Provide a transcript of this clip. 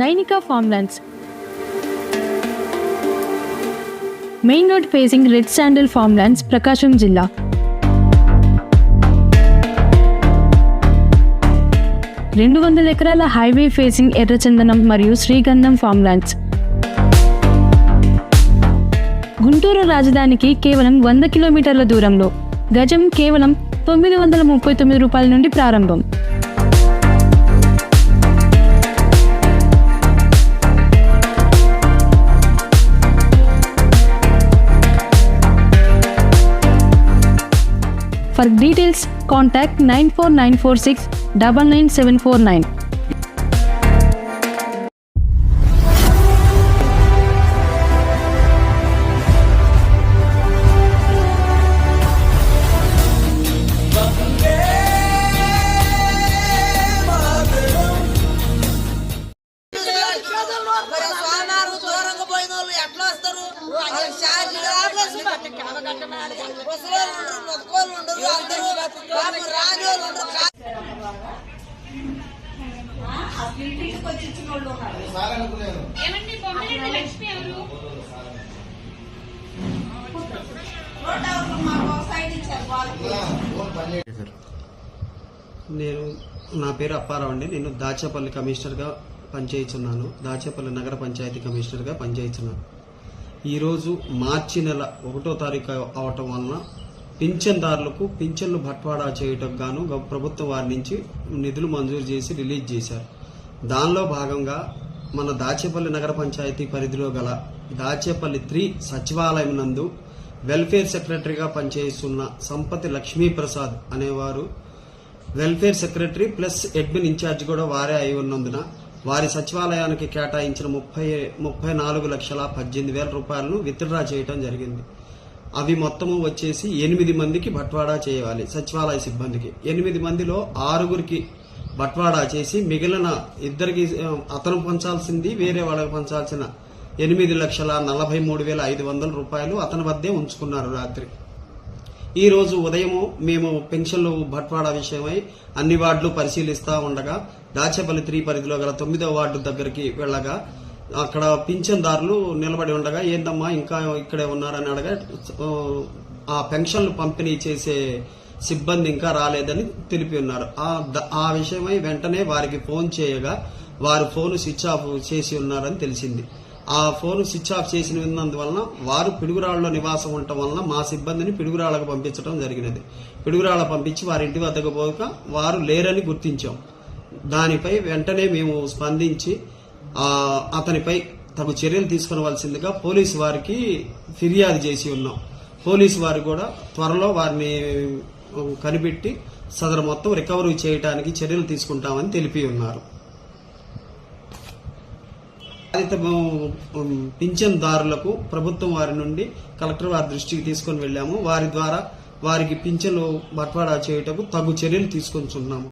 Nainika farmlands. Main road facing red sandal farmlands Prakasam జిల్లా. రెండు వందల ఎకరాల హైవే ఫేసింగ్ ఎర్రచందనం మరియు శ్రీగంధం ఫార్మ్లాండ్స్. గుంటూరు రాజధానికి కేవలం వంద కిలోమీటర్ల దూరంలో. గజం కేవలం తొమ్మిది వందల ముప్పై తొమ్మిది రూపాయల నుండి ప్రారంభం. For details contact nine four nine four six double nine seven four nine. ఎట్లా వస్తారు? నేను నా పేరు అప్పారావు అండి. నేను దాచేపల్లి కమిషనర్గా పనిచేస్తున్నాను. దాచేపల్లి నగర పంచాయతీ కమిషనర్గా పనిచేస్తున్నాను. ఈరోజు మార్చి నెల ఒకటో తారీఖు అవటం వలన పింఛన్దారులకు పింఛన్లు బట్వాడా చేయటం గాను ప్రభుత్వం వారి నుంచి నిధులు మంజూరు చేసి రిలీజ్ చేశారు. దానిలో భాగంగా మన దాచేపల్లి నగర పంచాయతీ పరిధిలో గల దాచేపల్లి త్రీ సచివాలయం నందు వెల్ఫేర్ సెక్రటరీగా పనిచేస్తున్న సంపతి లక్ష్మీప్రసాద్ అనేవారు welfare secretary plus admin incharge కూడా వారే అయి ఉన్నందున వారి సచివాలయానికి కేటాయించిన ముప్పై ముప్పై నాలుగు లక్షల పద్దెనిమిది వేల రూపాయలను విత్డ్రా చేయటం జరిగింది. అవి మొత్తము వచ్చేసి ఎనిమిది మందికి బట్వాడా చేయాలి సచివాలయ సిబ్బందికి. ఎనిమిది మందిలో ఆరుగురికి బట్వాడా చేసి మిగిలిన ఇద్దరికి అతను పంచాల్సింది వేరే వాళ్ళకి పంచాల్సిన ఎనిమిది లక్షల నలభై మూడు వేల ఐదు వందల రూపాయలు అతని వద్దే ఉంచుకున్నారు రాత్రి. ఈ రోజు ఉదయము మేము పెన్షన్లు బట్వాడా విషయమై అన్ని వార్డులు పరిశీలిస్తా ఉండగా దాచేపల్లి త్రీ పరిధిలో గల తొమ్మిదో వార్డు దగ్గరికి వెళ్ళగా అక్కడ పింఛన్దారులు నిలబడి ఉండగా ఏందమ్మా ఇంకా ఇక్కడే ఉన్నారని అడగా ఆ, ఆ పెన్షన్లు పంపిణీ చేసే సిబ్బంది ఇంకా రాలేదని తెలిపి ఉన్నారు. ఆ ద- ఆ విషయమై వెంటనే వారికి ఫోన్ చేయగా వారు ఫోన్ స్విచ్ ఆఫ్ చేసి ఉన్నారని తెలిసింది. ఆ ఫోన్ స్విచ్ ఆఫ్ చేసిన విన్నందువలన వారు పిడుగురాళ్ళలో నివాసం ఉండటం వలన మా సిబ్బందిని పిడుగురాళ్ళకు పంపించడం జరిగినది. పిడుగురాళ్ళ పంపించి వారి ఇంటి వద్దకు పోక వారు లేరని గుర్తించాం. దానిపై వెంటనే మేము స్పందించి అతనిపై తగు చర్యలు తీసుకునవలసిందిగా పోలీసు వారికి ఫిర్యాదు చేసి ఉన్నాం. పోలీసు వారు కూడా త్వరలో వారిని కనిపెట్టి సదరు మొత్తం రికవరీ చేయడానికి చర్యలు తీసుకుంటామని తెలిపి ఉన్నారు. బాధిత పింఛన్దారులకు ప్రభుత్వం వారి నుండి కలెక్టర్ వారి దృష్టికి తీసుకొని వెళ్ళాము. వారి ద్వారా వారికి పింఛన్లు బట్వాడా చేయుటకు తగు చర్యలు తీసుకొంచున్నాము.